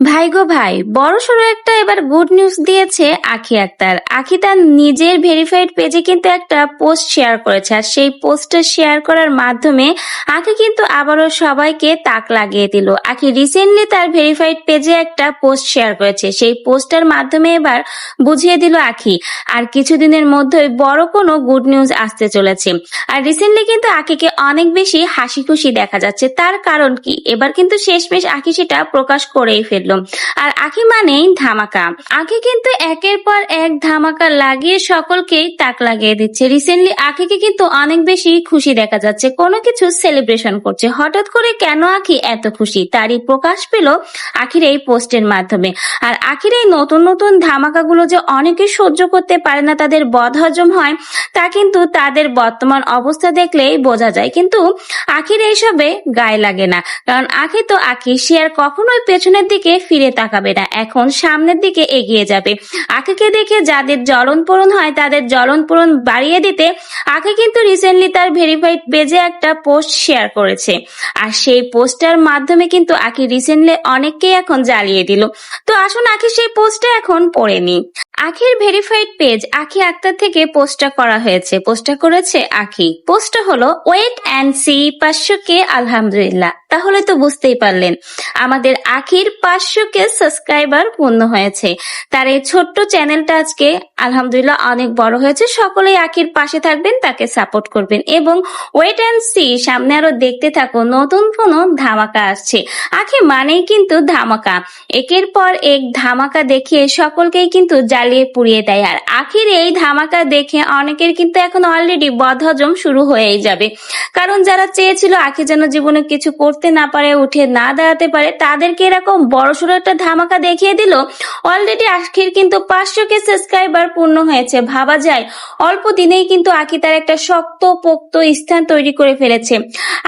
ভাই গো ভাই বড় সড়ো একটা এবার গুড নিউজ দিয়েছে আখি আক্তার। আখি তার নিজের ভেরিফাইড পেজে কিন্তু একটা পোস্ট শেয়ার করেছে আর সেই পোস্টটা শেয়ার করার মাধ্যমে আখি কিন্তু আবারও সবাইকে তাক লাগিয়ে দিল। আখি রিসেন্টলি তার ভেরিফাইড পেজে একটা পোস্ট শেয়ার করেছে। সেই পোস্টার মাধ্যমে এবার বুঝিয়ে দিল আখি। আর কিছুদিনের মধ্যেই বড় কোনো গুড নিউজ আসতে চলেছে। আর রিসেন্টলি কিন্তু আখিকে অনেক বেশি হাসি খুশি দেখা যাচ্ছে। তার কারণ কি? এবার কিন্তু শেষমেশ আখি সেটা প্রকাশ করেই ফেলল। আর আখি মানেই ধামাকা। আখি কিন্তু একের পর এক ধামাকা লাগিয়ে সকলকেই তাক লাগিয়ে দিচ্ছে। রিসেন্টলি আখিকে কিন্তু অনেক বেশি খুশি দেখা যাচ্ছে। কোনো কিছু সেলিব্রেশন করছে। হঠাৎ করে কেন আখি এত খুশি? তারই প্রকাশ পেল আখির এই পোস্টের মাধ্যমে। আর আখির এই নতুন নতুন ধামাকাগুলো যে অনেকে সহ্য করতে পারে না, তাদের বদ হজম হয়, তা কিন্তু তাদের বর্তমান অবস্থা দেখলেই বোঝা যায়। কিন্তু আখির এইসবে গায়ে লাগে না। কারণ আখি তো আখি সে আর কখনোই পেছনের দিকে ফিরে তাকাবে না। এখন সামনের দিকে এগিয়ে যাবে। আখিকে দেখে যাদের জ্বলন পূরণ হয়, তাদের জ্বলন পূরণ বাড়িয়ে দিতে আখি কিন্তু রিসেন্টলি তার ভেরিফাইড পেজে একটা পোস্ট শেয়ার করেছে। আর সেই পোস্টার মাধ্যমে কিন্তু আঁকি রিসেন্টলি অনেককেই এখন জ্বালিয়ে দিল। তো আসুন আঁকি সেই পোস্টটা এখন পড়ে নি আখির ভেরিফাইড পেজ আখি আক্তার থেকে পোস্টটা করা হয়েছে। পোস্টটা করেছে আখি। পোস্টটা হলো ওয়েট অ্যান্ড সি পাঁচশো কে আলহামদুলিল্লাহ। তাহলে তো বুঝতেই পারলেন, আমাদের আখির পাঁচশো কে সাবস্ক্রাইবার পূর্ণ হয়েছে। তার এই ছোট্ট চ্যানেলটা আজকে আলহামদুলিল্লাহ অনেক বড় হয়েছে। সকলেই আখির পাশে থাকবেন, তাকে সাপোর্ট করবেন এবং ওয়েট অ্যান্ড সি সামনে আরও দেখতে থাকো নতুন কোনো ধামাকা আসছে। আখি মানেই কিন্তু ধামাকা। একের পর এক ধামাকা দেখিয়ে সকলকেই কিন্তু জ্বালিয়ে পুড়িয়ে দেয়। আর আখির এই ধামাকা দেখে অনেকের কিন্তু এখন অলরেডি বদহজম শুরু হয়েই যাবে। কারণ যারা চেয়েছিল আখি যেন জীবনে কিছু করতে না পারে, উঠে না দাঁড়াতে পারে, তাদেরকে এরকম বড়সড় একটা ধামাকা দেখিয়ে দিল। অলরেডি আখির কিন্তু পাঁচশো কে সাবস্ক্রাইবার পূর্ণ হয়েছে। ভাবা যায়, অল্প দিনেই কিন্তু আখি তার একটা শক্ত পোক্ত স্থান তৈরি করে ফেলেছে।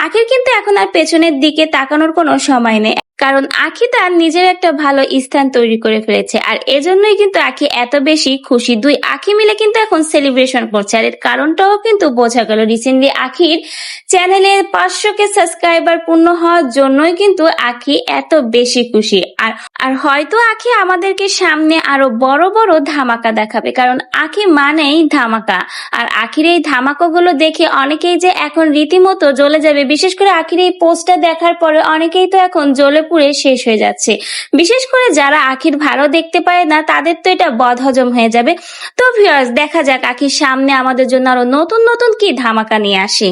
আখির কিন্তু এখন আর পেছনের দিকে তাকানোর কোনো সময় নেই। কারণ আখি তার নিজের একটা ভালো স্থান তৈরি করে ফেলেছে। আর এজন্যই কিন্তু আখি এত বেশি খুশি। দুই আখি মিলে কিন্তু এখন সেলিব্রেশন করছে। আর এর কারণটাও কিন্তু বোঝা গেল। রিসেন্টলি আখির চ্যানেলে পাঁচশো কে সাবস্ক্রাইবার পূর্ণ হওয়ার জন্যই কিন্তু আখি এত বেশি খুশি। আর আর হয়তো আখি আমাদেরকে সামনে আরও বড় বড় ধামাকা দেখাবে, কারণ আখি মানেই ধামাকা। আর আখির এই ধামাকাগুলো দেখে অনেকেই যে এখন রীতিমতো জ্বলে যাবে, বিশেষ করে আখির এই পোস্টটা দেখার পরে অনেকেই তো এখন জ্বলে পুড়ে শেষ হয়ে যাচ্ছে। বিশেষ করে যারা আখির ভালো দেখতে পারে না, তাদের তো এটা বদহজম হয়ে যাবে। তো ভিউয়ার্স দেখা যাক আখির সামনে আমাদের জন্য আরও নতুন নতুন কি ধামাকা নিয়ে আসে।